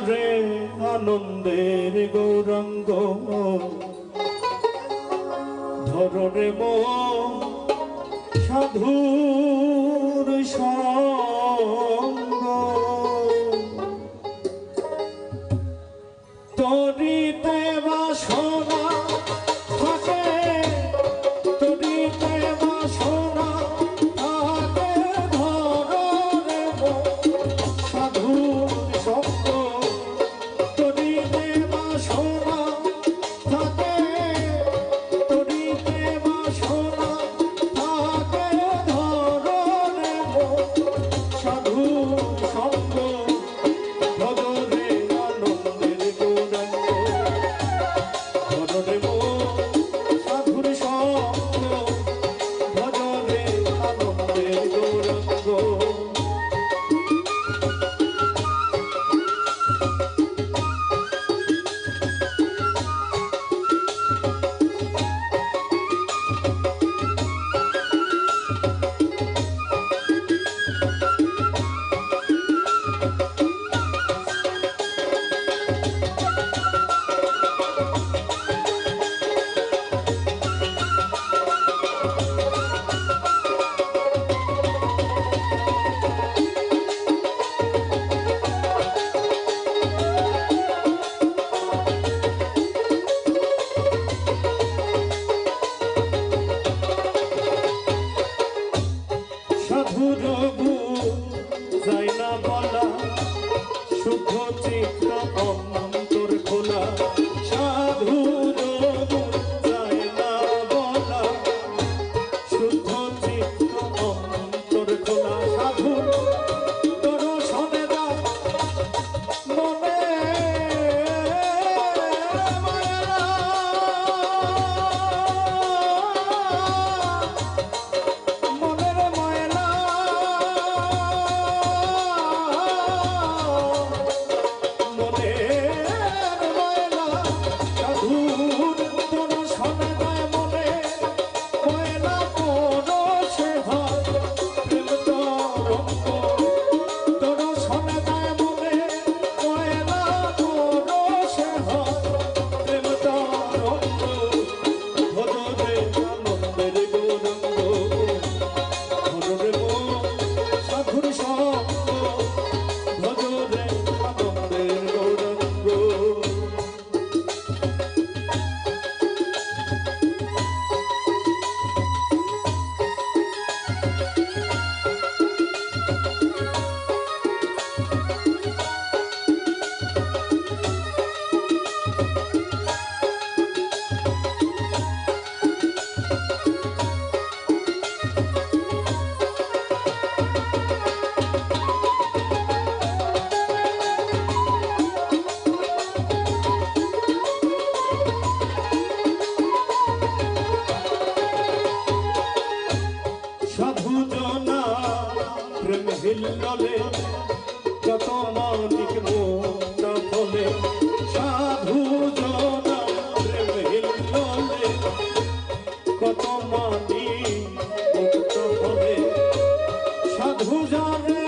করে আনন্দের গৌরাঙ্গ। ধররে মো সাধুর সা গেল না প্রেম হিল্ললে যত মালিক মোটা বলে, সাধু জনা, প্রেম হিল্ললে কত মালিক মুক্ত বলে, সাধু জানে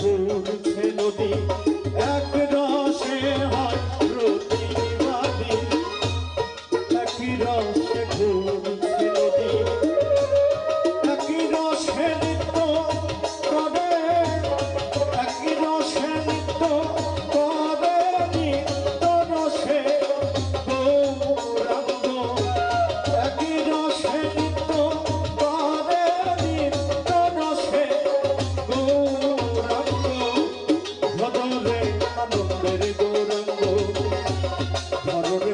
paixão মরণ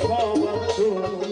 Shabbat Shalom.